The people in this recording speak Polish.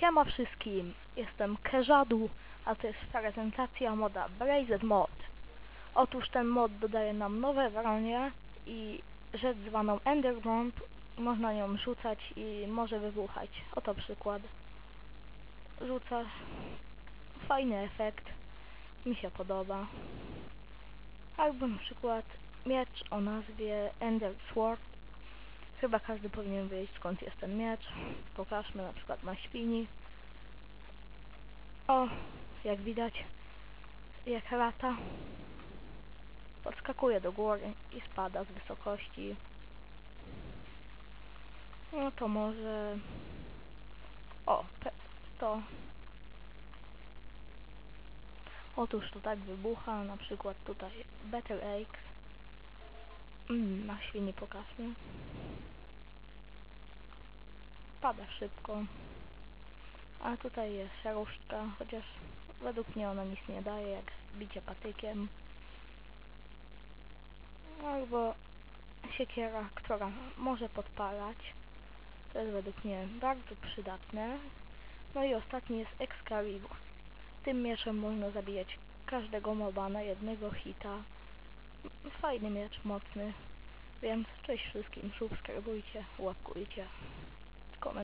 Siema wszystkim, jestem Kerzadu, a to jest prezentacja moda Brazed Mod. Otóż ten mod dodaje nam nowe bronie i rzecz zwaną Ender Bomb. Można nią rzucać i może wybuchać. Oto przykład. Rzucasz. Fajny efekt. Mi się podoba. Albo na przykład miecz o nazwie Ender Sword. Chyba każdy powinien wiedzieć skąd jest ten miecz. Pokażmy na przykład na świni. O, jak widać, jak lata. Podskakuje do góry i spada z wysokości. No to może... O, to... Otóż to tak wybucha, na przykład tutaj Better Eggs. Mm, na świni pokażmy. Pada szybko. A tutaj jest różdżka, chociaż według mnie ona nic nie daje, jak bicie patykiem. Albo siekiera, która może podpalać. To jest według mnie bardzo przydatne. No i ostatni jest Excalibur. Tym mieczem można zabijać każdego moba na jednego hita. Fajny miecz, mocny. Więc cześć wszystkim, subskrybujcie, łapkujcie.